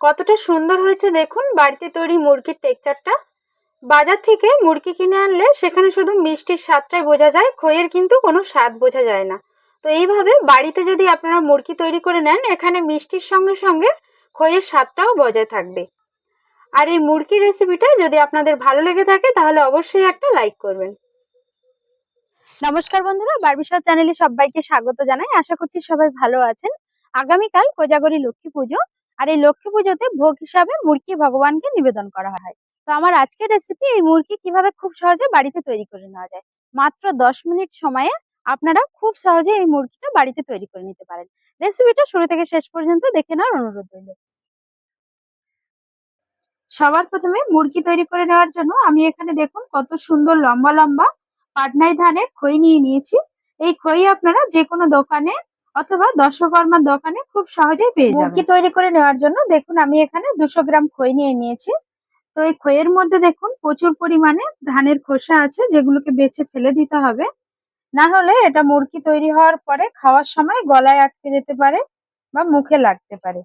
কতটা সুন্দর হয়েছে দেখুন বাড়িতে তৈরি মুরগির টেক্সচারটা বাজার থেকে মুরগি কিনে আনলে সেখানে শুধু মিষ্টির স্বাদটাই বোঝা যায়, খইয়ের কিন্তু কোনো স্বাদ বোঝা যায় না। তো এইভাবে বাড়িতে যদি আপনারা মুরগি তৈরি করে নেন, এখানে মিষ্টির সঙ্গে সঙ্গে খইয়ের স্বাদটাও বজায় থাকবে। আর এই মুরগির রেসিপিটা যদি আপনাদের ভালো লেগে থাকে, তাহলে অবশ্যই একটা লাইক করবেন। নমস্কার বন্ধুরা বারবিশাল চ্যানেলে সবাইকে স্বাগত জানাই। আশা করছি সবাই ভালো আছেন। আগামীকাল কোজাগরী লক্ষ্মী পুজো। আর এই লক্ষ্মী পুজোতে ভোগ হিসাবে মুরগি ভগবানকে নিবেদন করা হয়। তো আমার আজকের রেসিপি এই মুরগি কীভাবে খুব সহজে বাড়িতে তৈরি করে নেওয়া যায়? মাত্র দশ মিনিট সময়ে আপনারা খুব সহজে এই মুরগিটা বাড়িতে তৈরি করে নিতে পারেন। রেসিপিটা শুরু থেকে শেষ পর্যন্ত দেখে নেওয়ার অনুরোধ রইল। সবার প্রথমে মুরগি তৈরি করে নেওয়ার জন্য আমি এখানে দেখুন কত সুন্দর লম্বা লম্বা পাটনাই ধানের খই নিয়ে নিয়েছি। এই খই আপনারা যে কোনো দোকানে অথবা দশকর্মার দোকানে খুব সহজেই পেয়ে যাবেন। মুরগি তৈরি করে নেওয়ার জন্য দেখুন আমি এখানে দুশো গ্রাম খই নিয়ে নিয়েছি। তো এই খইয়ের মধ্যে দেখুন প্রচুর পরিমাণে ধানের খোসা আছে যেগুলোকে বেছে ফেলে দিতে হবে। না হলে এটা মুরগি তৈরি হওয়ার পরে খাওয়ার সময় গলায় আটকে যেতে পারে বা মুখে লাগতে পারে।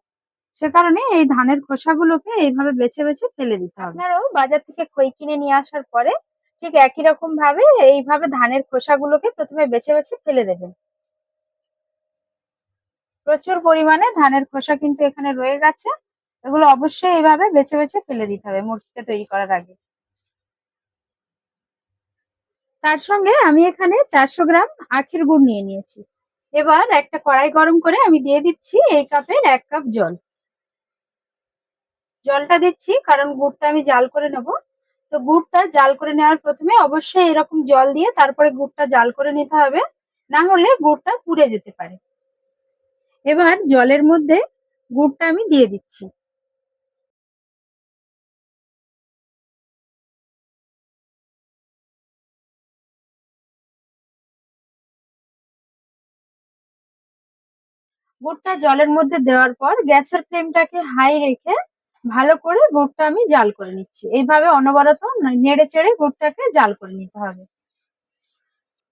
সে কারণে এই ধানের খোসাগুলোকে এইভাবে বেছে বেছে ফেলে দিতে হবে। আপনারাও বাজার থেকে খই কিনে নিয়ে আসার পরে ঠিক একই রকম ভাবে এইভাবে ধানের খোসাগুলোকে প্রথমে বেছে বেছে ফেলে দেবেন। প্রচুর পরিমাণে ধানের খোসা কিন্তু এখানে রয়ে গেছে। এগুলো অবশ্যই এইভাবে বেছে বেছে ফেলে দিতে হবে মূর্তিটা তৈরি করার আগে। তার সঙ্গে আমি এখানে চারশো গ্রাম আখের গুড় নিয়ে নিয়েছি। এবার একটা কড়াই গরম করে আমি দিয়ে দিচ্ছি এই কাপের এক কাপ জল। জলটা দিচ্ছি কারণ গুড়টা আমি জাল করে নেব। তো গুড়টা জাল করে নেওয়ার প্রথমে অবশ্যই এরকম জল দিয়ে তারপরে গুড়টা জাল করে নিতে হবে। না হলে গুড়টা পুড়ে যেতে পারে। এবার জলের মধ্যে গুড়টা আমি দিয়ে দিচ্ছি। গুড়টা জলের মধ্যে দেওয়ার পর গ্যাসের ফ্লেমটাকে হাই রেখে ভালো করে গুড়টা আমি জাল করে নিচ্ছি। এইভাবে অনবরত নেড়ে চেড়ে গুড়টাকে জাল করে নিতে হবে।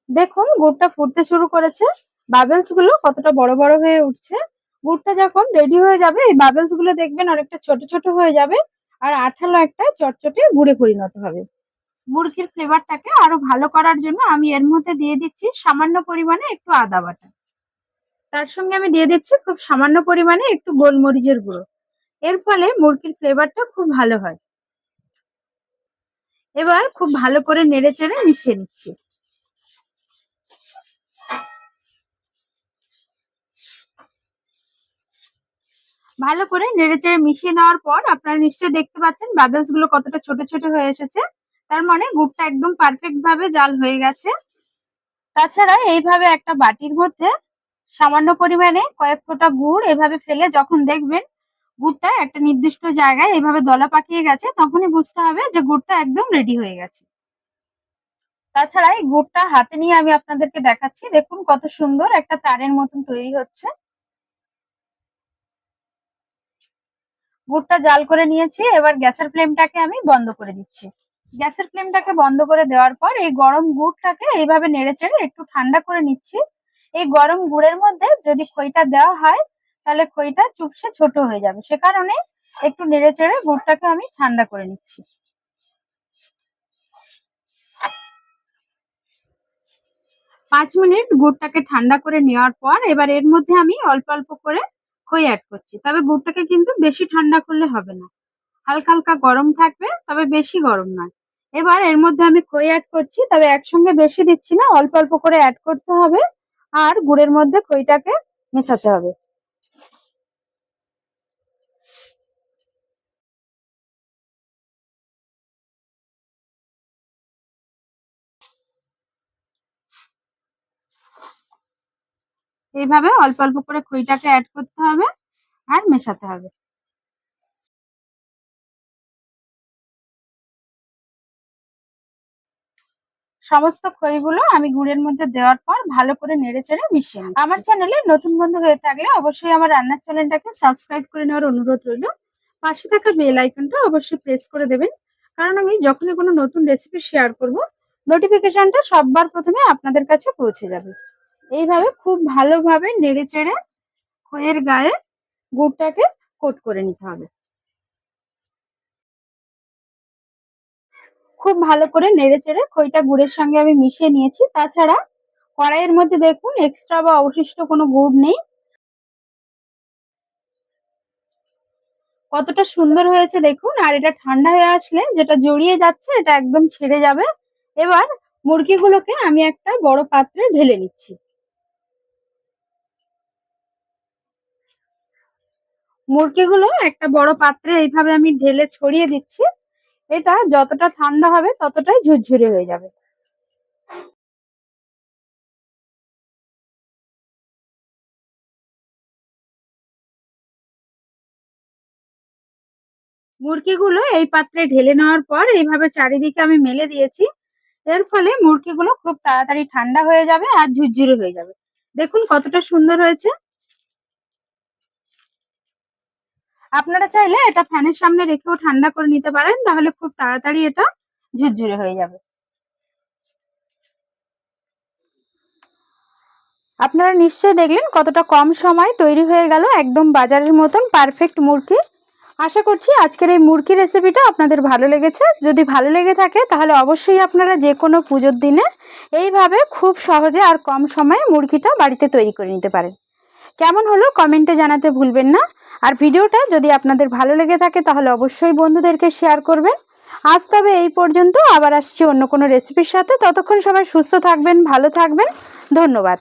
দেখুন, গুড়টা ফুটতে শুরু করেছে। বাবেলসগুলো কতটা বড় বড় হয়ে উঠছে, গুড়টা যখন রেডি হয়ে যাবে, এই বাবেলসগুলো দেখবেন অনেকটা ছোট ছোট হয়ে যাবে আর আঠালো একটা চটচটে গুড়ে পরিণত হবে। মুরগির ফ্লেভারটাকে আরও ভালো করার জন্য আমি এর মধ্যে দিয়ে দিচ্ছি সামান্য পরিমাণে একটু আদা বাটা। তার সঙ্গে আমি দিয়ে দিচ্ছি খুব সামান্য পরিমাণে একটু গোলমরিচের গুঁড়ো। এর ফলে মুরগির ফ্লেভারটা খুব ভালো হয়। এবার খুব ভালো করে নেড়ে চেড়ে মিশিয়ে নিচ্ছি। ভালো করে নেড়ে চেড়ে মিশিয়ে নেওয়ার পর আপনারা নিশ্চয়ই দেখতে পাচ্ছেন বাবেলসগুলো কতটা ছোট ছোট হয়ে এসেছে। তার মানে গুড়টা একদম পারফেক্ট ভাবে জাল হয়ে গেছে। তাছাড়া এইভাবে একটা বাটির মধ্যে সামান্য পরিমাণে কয়েক ফোঁটা গুড় এভাবে ফেলে যখন দেখবেন গুড়টা একটা নির্দিষ্ট জায়গায় এইভাবে দলা পাকিয়ে গেছে, তখনই বুঝতে হবে যে গুড়টা একদম রেডি হয়ে গেছে। তাছাড়া এই গুড়টা হাতে নিয়ে আমি আপনাদেরকে দেখাচ্ছি। দেখুন কত সুন্দর একটা তারের মতন তৈরি হচ্ছে। গুড়টা জাল করে নিয়েছি, এবার গ্যাসের ফ্লেমটাকে আমি বন্ধ করে দিচ্ছি। গ্যাসের ফ্লেমটাকে বন্ধ করে দেওয়ার পর এই গরম গুড়টাকে এইভাবে নেড়ে চেড়ে একটু ঠান্ডা করে নিচ্ছি। এই গরম গুড়ের মধ্যে যদি খইটা দেওয়া হয়, তাহলে খইটা চুপসে ছোট হয়ে যাবে। সে কারণে একটু নেড়ে চেড়ে গুড়টাকে আমি ঠান্ডা করে নিচ্ছি। পাঁচ মিনিট গুড়টাকে ঠান্ডা করে নেওয়ার পর এবার এর মধ্যে আমি অল্প অল্প করে খই অ্যাড করছি। তবে গুড়টাকে কিন্তু বেশি ঠান্ডা করলে হবে না। হালকা হালকা গরম থাকবে, তবে বেশি গরম নয়। এবার এর মধ্যে আমি খই অ্যাড করছি, তবে একসঙ্গে বেশি দিচ্ছি না, অল্প অল্প করে অ্যাড করতে হবে। আর গুড়ের মধ্যে খইটাকে মেশাতে হবে। এইভাবে অল্প অল্প করে খইটাকে অ্যাড করতে হবে আর মেশাতে হবে। সমস্ত খইগুলো আমি গুড়ের মধ্যে দেওয়ার পর ভালো করে নেড়ে চেড়ে মিশিয়ে। আমার চ্যানেলে নতুন বন্ধু হয়ে থাকলে অবশ্যই আমার রান্নার চ্যানেলটাকে সাবস্ক্রাইব করে নেওয়ার অনুরোধ রইল। পাশে থাকা বেল আইকনটা অবশ্যই প্রেস করে দেবেন। কারণ আমি যখনই কোনো নতুন রেসিপি শেয়ার করব নোটিফিকেশনটা সববার প্রথমে আপনাদের কাছে পৌঁছে যাবে। এইভাবে খুব ভালোভাবে নেড়ে চেড়ে খয়ের গায়ে গুড়টাকে কোট করে নিতে হবে। খুব ভালো করে নেড়ে চেড়ে খইটা গুড়ের সঙ্গে আমি মিশিয়ে নিয়েছি। তাছাড়া কড়াইয়ের মধ্যে দেখুন এক্সট্রা বা অবশিষ্ট কোনো গুড় নেই। কতটা সুন্দর হয়েছে দেখুন, আর এটা ঠান্ডা হয়ে আসলে যেটা জড়িয়ে যাচ্ছে এটা একদম ছেড়ে যাবে। এবার মুরগিগুলোকে আমি একটা বড় পাত্রে ঢেলে নিচ্ছি। মুরগিগুলো একটা বড় পাত্রে এইভাবে আমি ঢেলে ছড়িয়ে দিচ্ছি। এটা যতটা ঠান্ডা হবে ততটাই ঝুরঝুরে হয়ে যাবে। মুরগিগুলো এই পাত্রে ঢেলে নেওয়ার পর এইভাবে চারিদিকে আমি মেলে দিয়েছি। এর ফলে মুরগিগুলো খুব তাড়াতাড়ি ঠান্ডা হয়ে যাবে আর ঝুরঝুরে হয়ে যাবে। দেখুন কতটা সুন্দর হয়েছে। আপনারা চাইলে এটা ফ্যানের সামনে রেখেও ঠান্ডা করে নিতে পারেন, তাহলে খুব তাড়াতাড়ি এটা ঝুরঝুরে হয়ে যাবে। আপনারা নিশ্চয়ই দেখলেন কতটা কম সময় তৈরি হয়ে গেল একদম বাজারের মতন পারফেক্ট মুরগি। আশা করছি আজকের এই মুরগি রেসিপিটা আপনাদের ভালো লেগেছে। যদি ভালো লেগে থাকে, তাহলে অবশ্যই আপনারা যে কোনো পুজোর দিনে এইভাবে খুব সহজে আর কম সময়ে মুরগিটা বাড়িতে তৈরি করে নিতে পারেন। কেমন হলো কমেন্টে জানাতে ভুলবেন না। আর ভিডিওটা যদি আপনাদের ভালো লেগে থাকে তাহলে অবশ্যই বন্ধুদেরকে শেয়ার করবেন। আজ তবে এই পর্যন্ত, আবার আসছি অন্য কোনো রেসিপির সাথে। ততক্ষণ সবাই সুস্থ থাকবেন, ভালো থাকবেন। ধন্যবাদ।